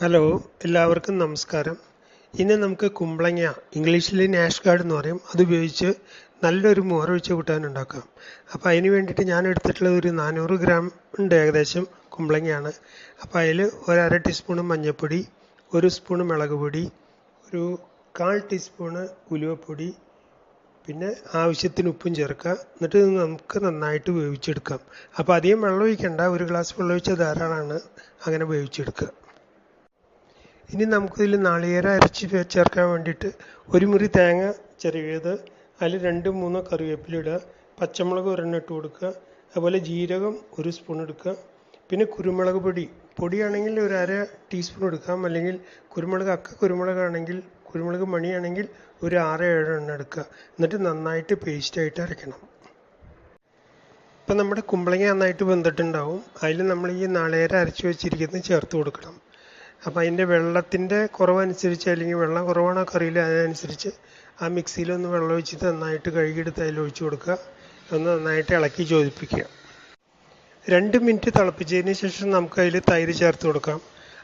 Hello എല്ലാവർക്കും നമസ്കാരം. ഇന്ന് നമുക്ക് കുമ്പളങ്ങ ഇംഗ്ലീഷിൽ നാഷ് ഗാർഡ് എന്ന് പറയും. അതുപയോഗിച്ച് നല്ലൊരു മോരൊഴിച്ച കൂട്ടാൻ ഉണ്ടാക്കാം. അപ്പോൾ അതിന് വേണ്ടിയിട്ട് ഞാൻ എടുത്തിട്ടുള്ളത് ഒരു നാനൂറ് ഗ്രാം ഉണ്ട് ഏകദേശം കുമ്പളങ്ങയാണ്. അപ്പോൾ അതിൽ ഒരര അര ടീസ്പൂണ് മഞ്ഞൾപ്പൊടി ഒരു സ്പൂണ് മുളക് പൊടി ഒരു കാൽ ടീസ്പൂണ് ഉലുവപ്പൊടി പിന്നെ ആവശ്യത്തിന് ഉപ്പും ചേർക്കുക. എന്നിട്ട് നമുക്ക് നന്നായിട്ട് വേവിച്ചെടുക്കാം. അപ്പോൾ അധികം വെള്ളം ഒഴിക്കണ്ട. ഒരു ഗ്ലാസ് വെള്ളം ഒഴിച്ചാൽ ധാരാളമാണ്. അങ്ങനെ വേവിച്ചെടുക്കുക. ഇനി നമുക്കിതിൽ നാളികേരം അരച്ച് ചേർക്കാൻ വേണ്ടിയിട്ട് ഒരു മുറി തേങ്ങ ചെറിയത് അതിൽ രണ്ട് മൂന്നോ കറിവേപ്പില ഇടുക പച്ചമുളക് ഒരെണ്ണം ഇട്ട് കൊടുക്കുക അതുപോലെ ജീരകം ഒരു സ്പൂൺ എടുക്കുക പിന്നെ കുരുമുളക് പൊടി. പൊടിയാണെങ്കിൽ ഒരു അര ടീസ്പൂൺ എടുക്കാം അല്ലെങ്കിൽ കുരുമുളക് അക്ക കുരുമുളകാണെങ്കിൽ കുരുമുളക് മണിയാണെങ്കിൽ ഒരു ആറ് ഏഴ് എണ്ണം എടുക്കുക. എന്നിട്ട് നന്നായിട്ട് പേസ്റ്റായിട്ട് അരയ്ക്കണം. ഇപ്പം നമ്മുടെ കുമ്പളങ്ങ നന്നായിട്ട് വെന്തിട്ടുണ്ടാവും. അതിൽ നമ്മൾ ഈ നാളികേരം അരച്ച് വെച്ചിരിക്കുന്നത് ചേർത്ത് കൊടുക്കണം. അപ്പോൾ അതിന്റെ വെള്ളത്തിന്റെ കുറവനുസരിച്ച് അല്ലെങ്കിൽ വെള്ളം കുറവാണോ കറിയിൽ അതിനനുസരിച്ച് ആ മിക്സിയിലൊന്ന് വെള്ളം ഒഴിച്ചിട്ട് നന്നായിട്ട് കഴുകിയെടുത്ത് അതിൽ ഒഴിച്ചു കൊടുക്കുക. ഒന്ന് നന്നായിട്ട് ഇളക്കി ചോദിപ്പിക്കുക രണ്ട് മിനിറ്റ് തിളപ്പിച്ചതിന് ശേഷം നമുക്ക് അതിൽ തൈര് ചേർത്ത് കൊടുക്കാം.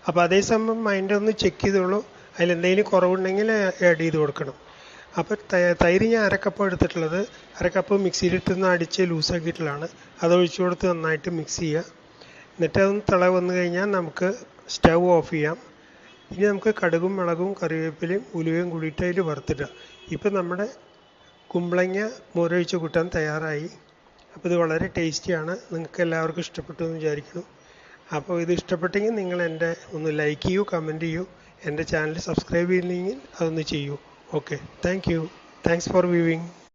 അപ്പോൾ അതേസമയം അതിന്റെ ഒന്ന് ചെക്ക് ചെയ്തോളൂ. അതിൽ എന്തെങ്കിലും കുറവുണ്ടെങ്കിൽ ആഡ് ചെയ്ത് കൊടുക്കണം. അപ്പോൾ തൈര് ഞാൻ അരക്കപ്പ് എടുത്തിട്ടുള്ളത്. അരക്കപ്പ് മിക്സിയിലിട്ടൊന്ന് അടിച്ച് ലൂസാക്കിയിട്ടുള്ളതാണ് അത് ഒഴിച്ചു കൊടുത്ത് നന്നായിട്ട് മിക്സ് ചെയ്യുക. എന്നിട്ട് അതൊന്ന് തിള വന്നു കഴിഞ്ഞാൽ നമുക്ക് സ്റ്റൗ ഓഫ് ചെയ്യാം. ഇനി നമുക്ക് കടുകും മുളകും കറിവേപ്പിലയും ഉലുവയും കൂടിയിട്ട് അതിൽ വറുത്തിടുക. ഇപ്പം നമ്മുടെ കുമ്പളങ്ങ മോരൊഴിച്ച് കൂട്ടാൻ തയ്യാറായി. അപ്പോൾ ഇത് വളരെ ടേസ്റ്റിയാണ്. നിങ്ങൾക്ക് എല്ലാവർക്കും ഇഷ്ടപ്പെട്ടു എന്ന് വിചാരിക്കുന്നു. അപ്പോൾ ഇത് ഇഷ്ടപ്പെട്ടെങ്കിൽ നിങ്ങൾ എന്റെ ഒന്ന് ലൈക്ക് ചെയ്യൂ കമന്റ് ചെയ്യൂ. എന്റെ ചാനൽ സബ്സ്ക്രൈബ് ചെയ്യുന്നെങ്കിൽ അതൊന്ന് ചെയ്യൂ. Okay thank you thanks for viewing